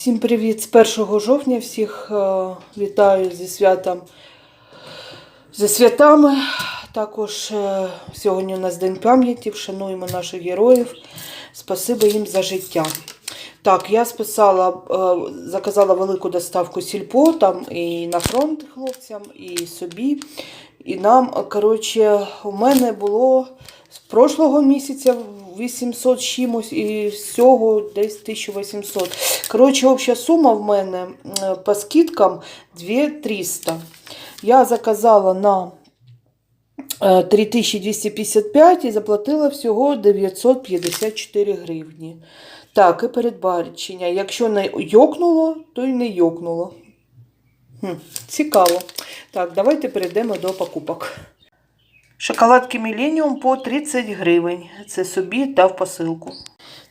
Всім привіт! З 1 жовтня всіх е, вітаю зі святом зі святами. Також е, сьогодні у нас День пам'яті, вшануємо наших героїв. Спасибо їм за життя. Так, я списала, е, заказала велику доставку сільпо там і на фронт хлопцям, і собі. І нам, е, коротше, у мене було з прошлого місяця 800 з чимось і всього десь 1800. Коротше, обща сума в мене е, по скидкам 2300. Я заказала на е, 3255 і заплатила всього 954 гривні. Так, і передбачення. Якщо не йокнуло, то й не йокнуло. Цікаво. Так, давайте перейдемо до покупок. Шоколадки Millennium по 30 гривень. Це собі та в посилку.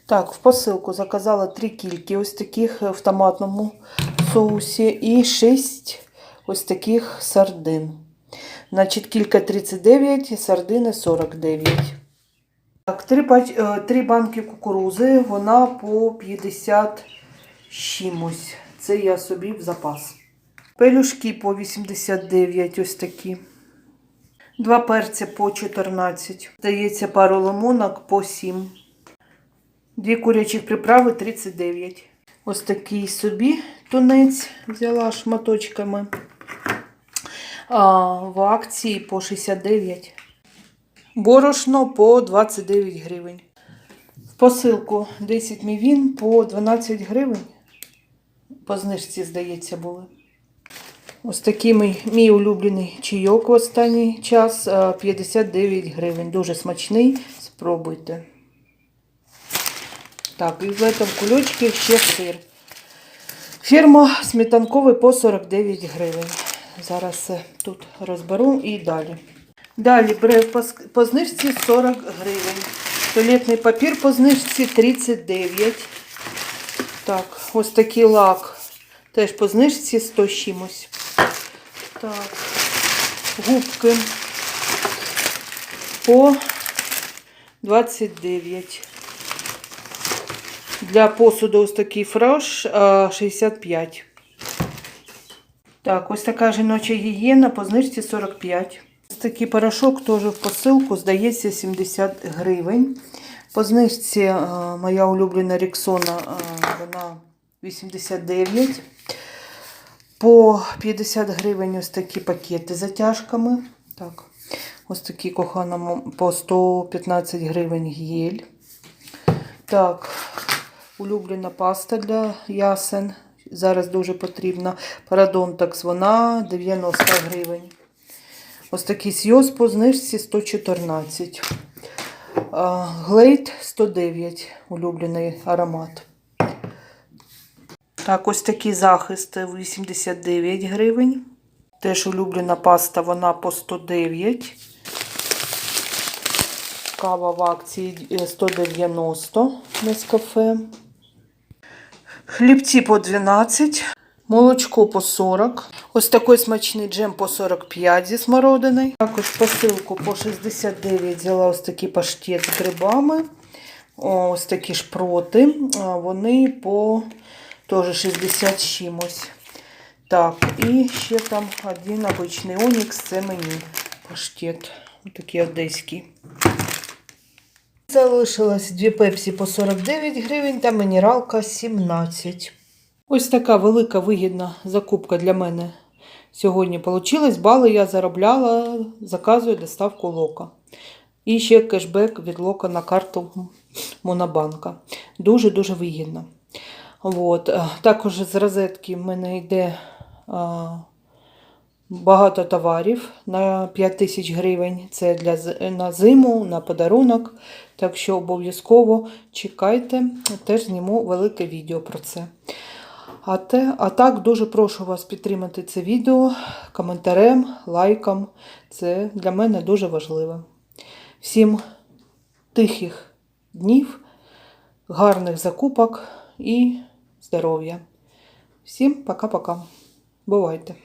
Так, в посилку заказала три кільки ось таких в томатному соусі і 6 ось таких сардин. Значить, кілька 39, сардини 49. Так, три, е, три банки кукурузи, вона по 50 чимось. Це я собі в запас. Пелюшки по 89, ось такі. Два перця по 14. Здається, пару лимонок по 7. Дві курячих приправи 39. Ось такий собі тунець взяла шматочками. А, в акції по 69. Борошно по 29 гривень. В посилку 10 мівін по 12 гривень. По знижці, здається, були. Ось такий мій, мій улюблений чайок в останній час 59 гривень. Дуже смачний. Спробуйте. Так, і в цьому кульочці ще сир. Фірма сметанковий по 49 гривень. Зараз все тут розберу і далі. Далі брев по, знижці 40 гривень. Туалетний папір по знижці 39. Так, ось такий лак. Теж по знижці 100 чимось. Так, губки по 29. Для посуду ось такий фреш а, 65. Так, ось така жіноча гігієна по знижці 45. Ось такий порошок теж в посилку, здається, 70 гривень. По знижці моя улюблена Рексона, а, вона 89. По 50 гривень ось такі пакети затяжками. Так, ось такі кохана по 115 гривень гель. Так, улюблена паста для ясен. Зараз дуже потрібна. Парадонтакс, вона 90 гривень. Ось такий сйоз по знижці 114. А, Глейд 109, улюблений аромат. Так, ось такий захист 89 гривень. Теж улюблена паста, вона по 109. Кава в акції е, 190 Нескафе. Хлібці по 12, молочко по 40. Ось такий смачний джем по 45 зі смородиною. Також посилку по 69 взяла ось такий паштет з грибами. Ось такі шпроти. Вони по теж 60 з чимось. Так, і ще там один обичний онікс, це мені паштет. Такий одеський. Залишилось дві пепсі по 49 гривень та мінералка 17. Ось така велика вигідна закупка для мене сьогодні вийшла. Бали я заробляла, заказую доставку лока. І ще кешбек від лока на карту Монобанка. Дуже-дуже вигідно. От. е, Також з розетки в мене йде а, багато товарів на 5 тисяч гривень. Це для на зиму, на подарунок. Так що обов'язково чекайте, теж зніму велике відео про це. А, те, а так дуже прошу вас підтримати це відео коментарем, лайком. Це для мене дуже важливо. Всім тихих днів, гарних закупок і здоров'я. Всім пока-пока. Бувайте!